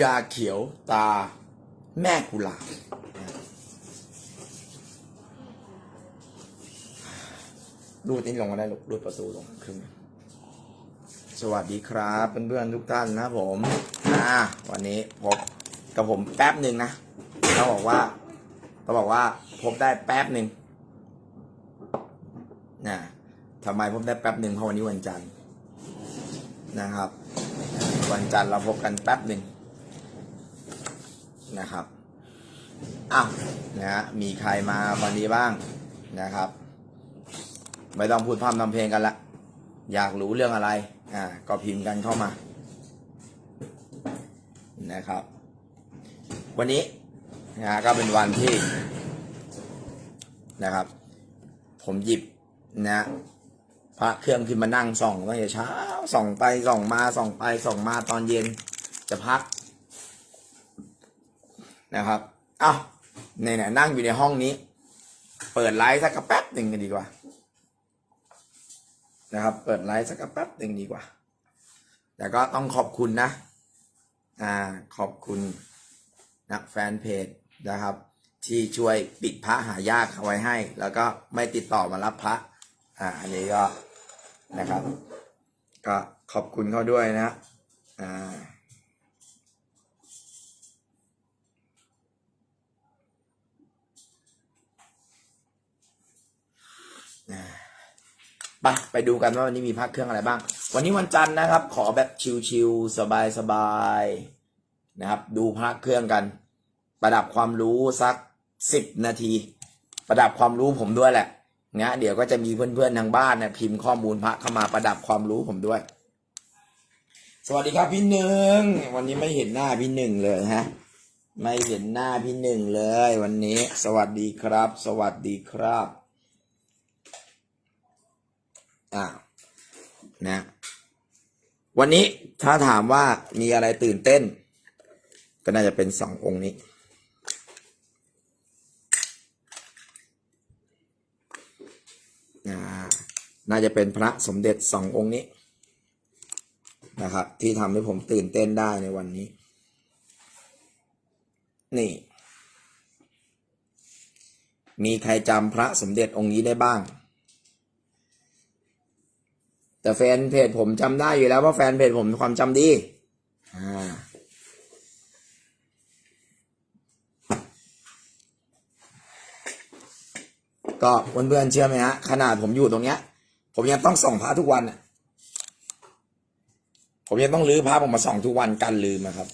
ยาเขียวตาแม่กุหลาบรูดนี่ลงมาได้ลูกรูดประตูลงครึ่งสวัสดีครับเพื่อนๆทุกท่านนะผมอ่าวันนี้พบกับผมแป๊บหนึ่งนะเขาบอกว่าเขาบอกว่าพบได้แป๊บหนึ่งนะทำไมพบได้แป๊บหนึ่งเพราะวันนี้วันจันทร์นะครับ วันจันทร์เราพบกันแป๊บหนึ่ง นะครับอ้าวนะฮะมีใครมาวันนี้บ้างนะครับ ไม่ต้องพูดพร่ำทำเพลงกันละอยากรู้เรื่องอะไร อ่า ก็พิมพ์กันเข้ามา นะครับ วันนี้นะฮะก็เป็นวันที่นะครับ ผมหยิบนะพระเครื่องขึ้นมานั่งส่องตั้งแต่เช้าส่องไปส่องมาส่องไปส่องมาตอนเย็นจะพัก นะครับอ้าวในไหนๆนั่งอยู่ในห้องนี้ เปิดไลฟ์สักแป๊บหนึ่งกันดีกว่า นะครับ เปิดไลฟ์สักแป๊บหนึ่งดีกว่า แต่ก็ต้องขอบคุณนะ อ่าขอบคุณนะแฟนเพจนะครับ ที่ช่วยปิดพระหายากเอาไว้ให้ แล้วก็ไม่ติดต่อมารับพระอ่าอันนี้ก็นะครับ ก็ขอบคุณเขาด้วยนะอ่า ไปไปดูกันว่าวันนี้มีพักเครื่องอะไรบ้าง วันนี้วันจันทร์นะครับ ขอแบบชิลๆสบายๆนะครับ ดูพักเครื่องกัน ประดับความรู้สักสิบนาที ประดับความรู้ผมด้วยแหละนะเดี๋ยวก็จะมีเพื่อนๆทางบ้านเนี่ยพิมพ์ข้อมูลพระเข้ามาประดับความรู้ผมด้วย สวัสดีครับพี่หนึ่งวันนี้ไม่เห็นหน้าพี่หนึ่งเลยฮะ ไม่เห็นหน้าพี่หนึ่งเลย วันนี้ สวัสดีครับ สวัสดีครับ อ่านะวันนี้ถ้าถามว่ามีอะไรตื่นเต้น ก็น่าจะเป็นสององค์นี้ น่าจะเป็นพระสมเด็จสององค์นี้นะครับ ที่ทำให้ผมตื่นเต้นได้ในวันนี้ นี่ มีใครจำพระสมเด็จองค์นี้ได้บ้าง แต่แฟนเพจผมจำได้อยู่แล้วว่าแฟนเพจผมความจำดี อ่า ก็เพื่อนๆเชื่อไหมฮะ ขนาดผมอยู่ตรงเนี้ย ผมยังต้องส่องพระทุกวันผมยังต้องลื้อพระผมมาส่องทุกวันกันลืมนะครับ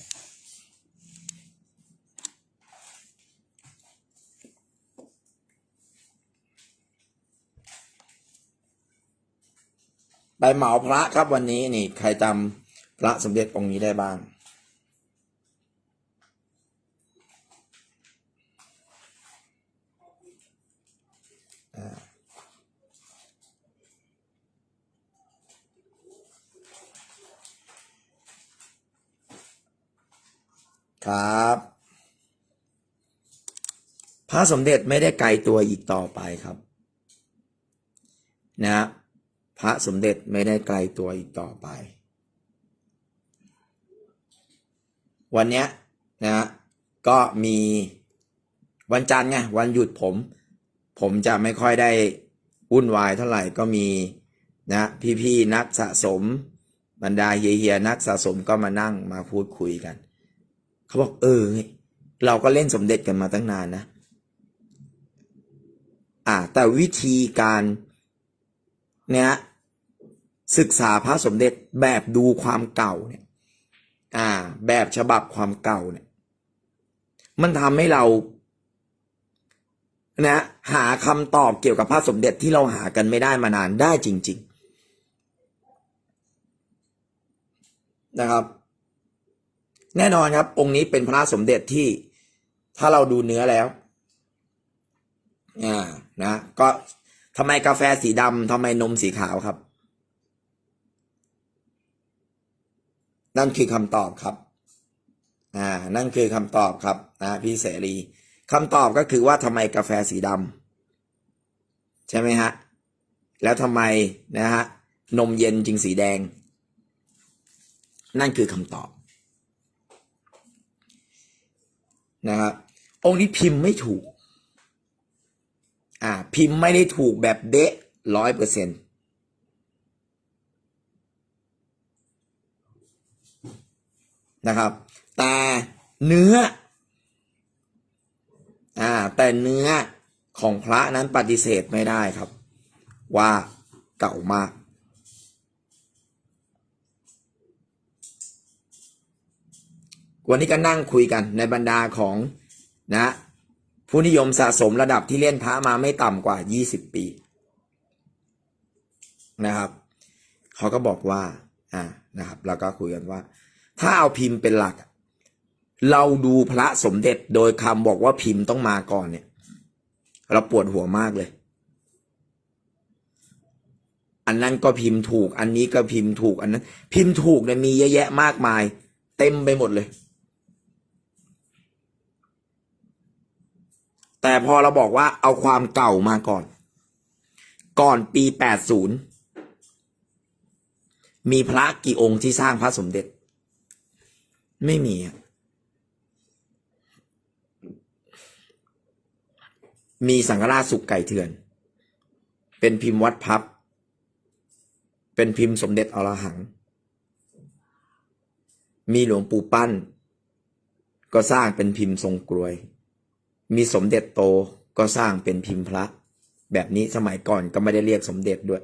ไปเหมาพระครับวันนี้นี่ใครจำพระสมเด็จองค์นี้ได้บ้าง ครับ พระสมเด็จไม่ได้ไกลตัวอีกต่อไปครับ นะ พระสมเด็จไม่ได้ไกลตัวอีกต่อไป วันเนี้ยนะ ก็มีวันจันทร์ไงวันหยุดผม ผมจะไม่ค่อยได้วุ่นวายเท่าไหร่ก็มีนะพี่ๆนักสะสม บรรดาเฮียๆนักสะสมก็มานั่งมาพูดคุยกัน เขาบอกเออ เราก็เล่นสมเด็จกันมาตั้งนานนะอ่าแต่วิธีการเนี่ย ศึกษาพระสมเด็จแบบดูความเก่าเนี่ย อ่า แบบฉบับความเก่าเนี่ย มันทำให้เรานะหาคำตอบเกี่ยวกับพระสมเด็จที่เราหากันไม่ได้มานานได้จริง ๆ นะครับ แน่นอนครับ องค์นี้เป็นพระสมเด็จที่ถ้าเราดูเนื้อแล้วอ่านะ ก็ทำไมกาแฟสีดำทำไมนมสีขาวครับ นั่นคือคำตอบครับ อ่า นั่นคือคำตอบครับนะพี่เสรีคำตอบก็คือว่าทำไมกาแฟสีดำใช่ไหมฮะ แล้วทำไมนะฮะนมเย็นจึงสีแดง นั่นคือคำตอบนะครับองค์นี้พิมพ์ไม่ถูก อ่า พิมพ์ไม่ได้ถูกแบบเดะร้อยเปอร์เซ็นต์ นะครับ แต่เนื้ออ่าแต่เนื้อของพระนั้นปฏิเสธไม่ได้ครับ ว่าเก่ามากวันนี้ก็นั่งคุยกันในบรรดาของนะผู้นิยมสะสมระดับที่เล่นพระมาไม่ต่ำกว่า 20 ปีนะครับ เขาก็บอกว่า อ่านะครับ แล้วก็คุยกันว่า ถ้าเอาพิมพ์เป็นหลัก เราดูพระสมเด็จโดยคำบอกว่าพิมพ์ต้องมาก่อนเนี่ย เราปวดหัวมากเลย อันนั้นก็พิมพ์ถูก อันนี้ก็พิมพ์ถูกอันนั้น พิมพ์ถูกเนี่ยมีเยอะแยะมากมาย เต็มไปหมดเลย แต่พอเราบอกว่าเอาความเก่ามาก่อน ก่อนปี80มีพระกี่องค์ที่สร้างพระสมเด็จ ไม่มีอะมีสังฆราชสุกไก่เถื่อน เป็นพิมพ์วัดพับ เป็นพิมพ์สมเด็จอรหัง มีหลวงปู่ปั้น ก็สร้างเป็นพิมพ์ทรงกรวย มีสมเด็จโตก็สร้างเป็นพิมพ์พระ แบบนี้สมัยก่อนก็ไม่ได้เรียกสมเด็จด้วย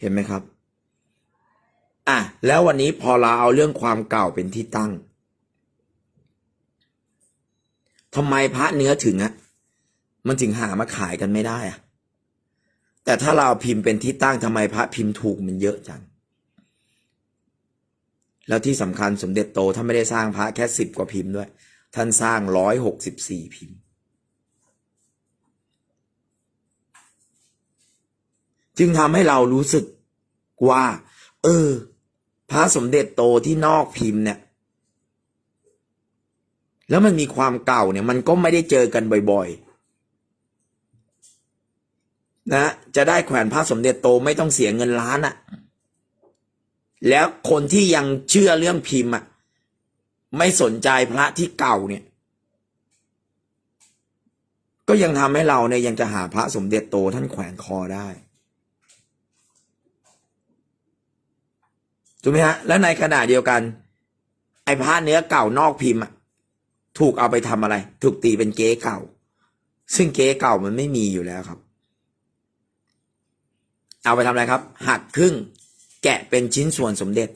เห็นไหมครับ อะ แล้ววันนี้พอเราเอาเรื่องความเก่าเป็นที่ตั้งทำไมพระเนื้อถึงอะมันถึงหามาขายกันไม่ได้อะแต่ถ้าเราพิมพ์เป็นที่ตั้งทำไมพระพิมพ์ถูกมันเยอะจัง แล้วที่สำคัญสมเด็จโตท่านไม่ได้สร้างพระแค่สิบกว่าพิมพ์ด้วย ท่านสร้างร้อยหกสิบสี่พิมพ์ จึงทำให้เรารู้สึกว่า เออ พระสมเด็จโตที่นอกพิมพ์เนี่ย แล้วมันมีความเก่าเนี่ย มันก็ไม่ได้เจอกันบ่อยๆ นะ จะได้แขวนพระสมเด็จโตไม่ต้องเสียเงินล้านอะแล้วคนที่ยังเชื่อเรื่องพิมพ์อะไม่สนใจพระที่เก่าเนี่ยก็ยังทำให้เราเนี่ยยังจะหาพระสมเด็จโตท่านแขวนคอได้ ถูกไหมฮะ แล้วในขณะเดียวกัน ไอ้พระเนื้อเก่านอกพิมพ์อะถูกเอาไปทำอะไร ถูกตีเป็นเก๊เก่า ซึ่งเก๊เก่ามันไม่มีอยู่แล้วครับ เอาไปทำอะไรครับ หักครึ่งแกะเป็นชิ้นส่วนสมเด็จ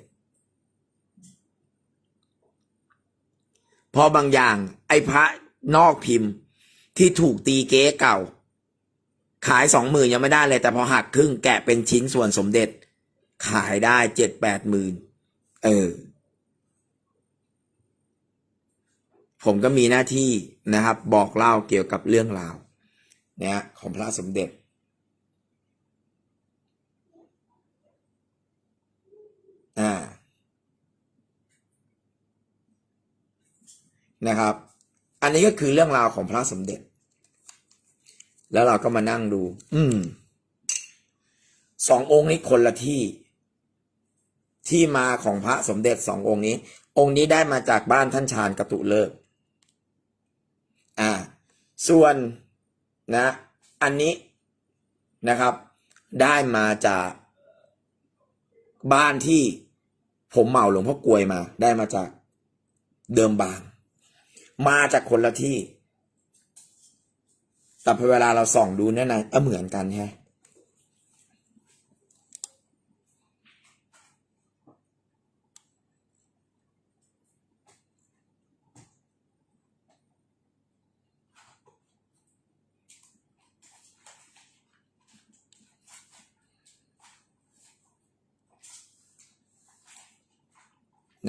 พอบางอย่าง ไอ้พระนอกพิมพ์ที่ถูกตีเก๊เก่า ขายสองหมื่นยังไม่ได้เลย แต่พอหักครึ่งแกะเป็นชิ้นส่วนสมเด็จ ขายได้เจ็ดแปดหมื่นเออ ผมก็มีหน้าที่นะครับ บอกเล่าเกี่ยวกับเรื่องราวเนี่ยของพระสมเด็จ อ่า นะครับ อันนี้ก็คือเรื่องราวของพระสมเด็จ แล้วเราก็มานั่งดู อืมสององค์นี้คนละที่ ที่มาของพระสมเด็จสององค์นี้ องค์นี้ได้มาจากบ้านท่านชาญกระตุเลิกอ่า ส่วนนะ อันนี้นะครับ ได้มาจากบ้านที่ผมเหมาหลวงพ่อกลวยมา ได้มาจากเดิมบาง มาจากคนละที่ แต่พอเวลาเราส่องดูเนี่ยนะเออเหมือนกันแฮะ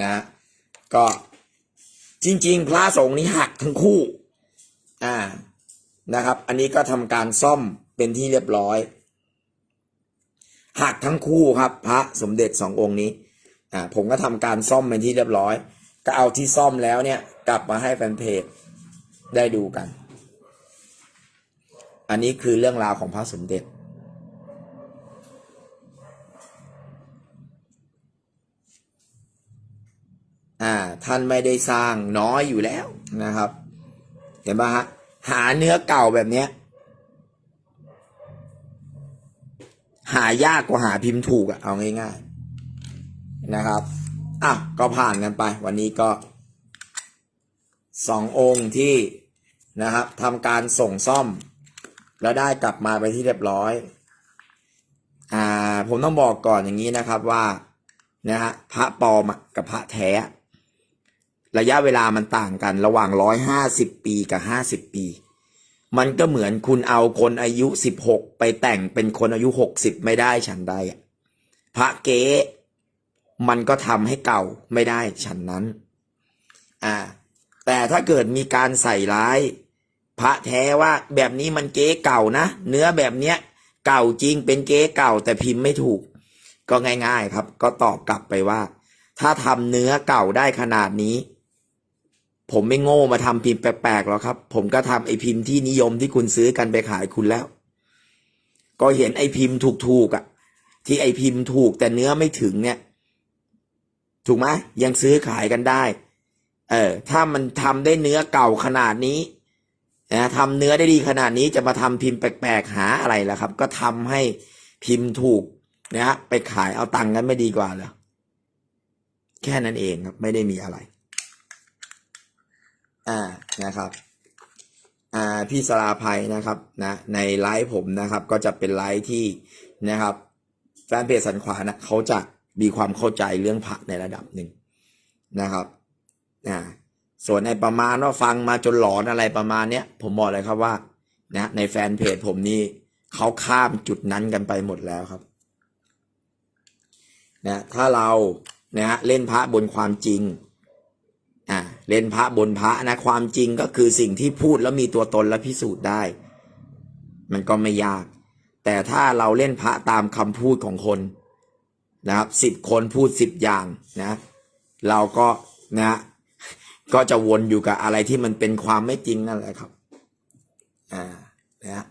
นะ ก็จริง ๆ พระสงฆ์นี้หักทั้งคู่ อ่านะครับ อันนี้ก็ทำการซ่อมเป็นที่เรียบร้อยหักทั้งคู่ครับ พระสมเด็จสององค์นี้ อ่า ผมก็ทำการซ่อมเป็นที่เรียบร้อย ก็เอาที่ซ่อมแล้วเนี่ย กลับมาให้แฟนเพจได้ดูกัน อันนี้คือเรื่องราวของพระสมเด็จ อ่าท่านไม่ได้สร้างน้อยอยู่แล้วนะครับ เห็นปะฮะหาเนื้อเก่าแบบเนี้ย หายากกว่าหาพิมพ์ถูกอะเอาง่ายๆนะครับอะก็ผ่านกันไป วันนี้ก็สององค์ที่นะครับทำการส่งซ่อม แล้วได้กลับมาไปที่เรียบร้อย อ่า ผมต้องบอกก่อนอย่างนี้นะครับว่านะฮะพระปลอมกับพระแท้ ระยะเวลามันต่างกันระหว่างร้อยห้าสิบปีกับห้าสิบปี มันก็เหมือนคุณเอาคนอายุสิบหกไปแต่งเป็นคนอายุหกสิบไม่ได้ฉันใดพระเก๊มันก็ทำให้เก่าไม่ได้ฉันนั้น อ่า แต่ถ้าเกิดมีการใส่ร้าย พระแท้ว่าแบบนี้มันเก๊เก่านะ เนื้อแบบเนี้ย เก่าจริงเป็นเก๊เก่าแต่พิมพ์ไม่ถูก ก็ง่าย ๆ ครับ ก็ตอบกลับไปว่า ถ้าทำเนื้อเก่าได้ขนาดนี้ ผมไม่โง่มาทำพิมพ์แปลกๆหรอกครับ ผมก็ทำไอพิมพ์ที่นิยมที่คุณซื้อกันไปขายคุณแล้ว ก็เห็นไอพิมพ์ถูกๆอะ ที่ไอพิมพ์ถูกแต่เนื้อไม่ถึงเนี่ย ถูกไหมยังซื้อขายกันได้ เออ ถ้ามันทำได้เนื้อเก่าขนาดนี้นะทำเนื้อได้ดีขนาดนี้จะมาทำพิมพ์แปลกๆหาอะไรล่ะครับ ก็ทำให้พิมพ์ถูกนะฮะไปขายเอาตังค์กันไม่ดีกว่าเหรอแค่นั้นเองครับไม่ได้มีอะไร อ่านะครับอ่าพี่สลาภัยนะครับนะในไลฟ์ผมนะครับ ก็จะเป็นไลฟ์ที่นะครับแฟนเพจสันขวานะเขาจะมีความเข้าใจเรื่องพระในระดับหนึ่งนะครับอ่าส่วนในประมาณว่าฟังมาจนหลอนอะไรประมาณเนี้ยผมบอกเลยครับว่านะในแฟนเพจผมนี่เขาข้ามจุดนั้นกันไปหมดแล้วครับนะถ้าเรานะฮะเล่นพระบนความจริง เล่นพระบนพระนะความจริงก็คือสิ่งที่พูดแล้วมีตัวตนและพิสูจน์ได้ มันก็ไม่ยาก แต่ถ้าเราเล่นพระตามคำพูดของคนนะครับสิบคนพูดสิบอย่างนะ เราก็นะก็จะวนอยู่กับอะไรที่มันเป็นความไม่จริงนั่นแหละครับ อ่านะ